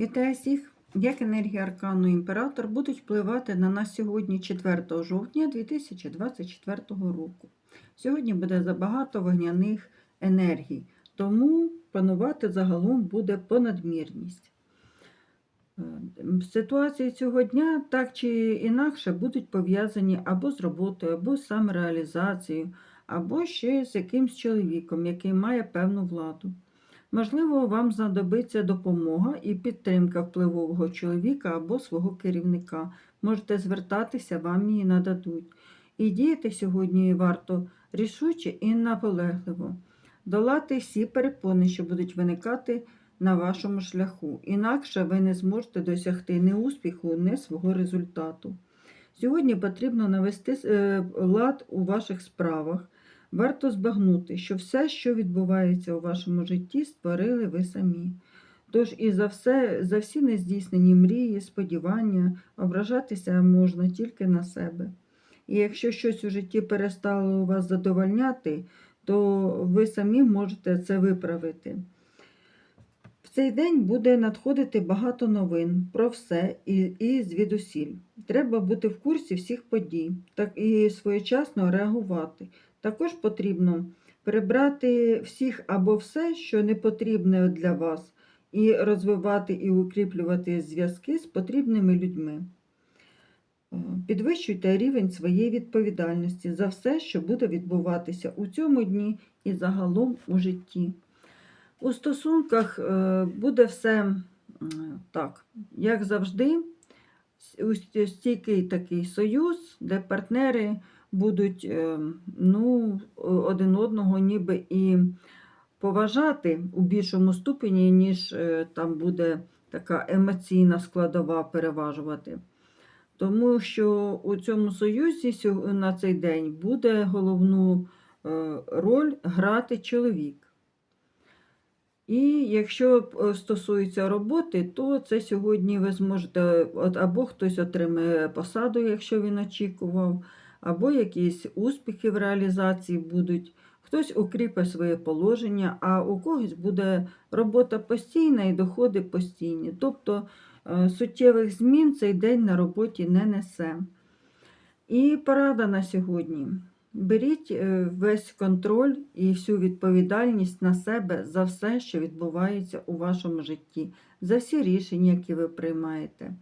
Вітаю всіх! Як енергії Аркану Імператор будуть впливати на нас сьогодні, 4 жовтня 2024 року. Сьогодні буде забагато вогняних енергій, тому панувати загалом буде понадмірність. Е, Ситуації цього дня так чи інакше будуть пов'язані або з роботою, або з самореалізацією, або ще з якимсь чоловіком, який має певну владу. Можливо, вам знадобиться допомога і підтримка впливового чоловіка або свого керівника. Можете звертатися, вам її нададуть. І діяти сьогодні варто рішуче і наполегливо, долати всі перепони, що будуть виникати на вашому шляху. Інакше ви не зможете досягти ні успіху, ні свого результату. Сьогодні потрібно навести е, лад у ваших справах. Варто збагнути, що все, що відбувається у вашому житті, створили ви самі. Тож і за все, за всі нездійснені мрії, сподівання, ображатися можна тільки на себе. І якщо щось у житті перестало вас задовольняти, то ви самі можете це виправити. В цей день буде надходити багато новин про все і, і звідусіль. Треба бути в курсі всіх подій, так і своєчасно реагувати. Також потрібно прибрати всіх або все, що не потрібне для вас, і розвивати і укріплювати зв'язки з потрібними людьми. Е, Підвищуйте рівень своєї відповідальності за все, що буде відбуватися у цьому дні і загалом у житті. У стосунках е, буде все так, як завжди, стійкий такий союз, де партнери будуть е, ну, один одного ніби і поважати у більшому ступені, ніж е, там буде така емоційна складова переважувати. Тому що у цьому союзі на цей день буде головну е, роль грати чоловік. І якщо стосується роботи, то це сьогодні ви зможете, або хтось отримає посаду, якщо він очікував, або якісь успіхи в реалізації будуть, хтось укріпить своє положення, а у когось буде робота постійна і доходи постійні. Тобто е, суттєвих змін цей день на роботі не несе. І порада на сьогодні. Беріть е, весь контроль і всю відповідальність на себе за все, що відбувається у вашому житті, за всі рішення, які ви приймаєте.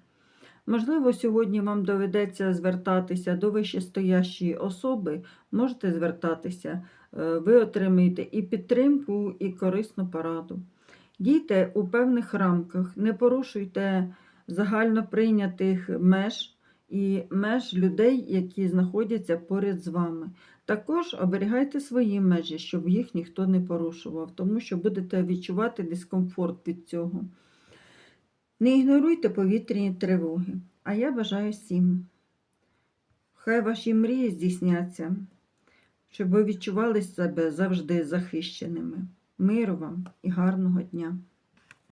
Можливо, сьогодні вам доведеться звертатися до вищестоящої особи, можете звертатися, е, ви отримаєте і підтримку, і корисну пораду. Дійте у певних рамках, не порушуйте загально прийнятих меж і меж людей, які знаходяться поряд з вами. Також оберігайте свої межі, щоб їх ніхто не порушував, тому що будете відчувати дискомфорт від цього. Не ігноруйте повітряні тривоги. А я бажаю всім. Хай ваші мрії здійсняться, щоб ви відчували себе завжди захищеними. Миру вам і гарного дня!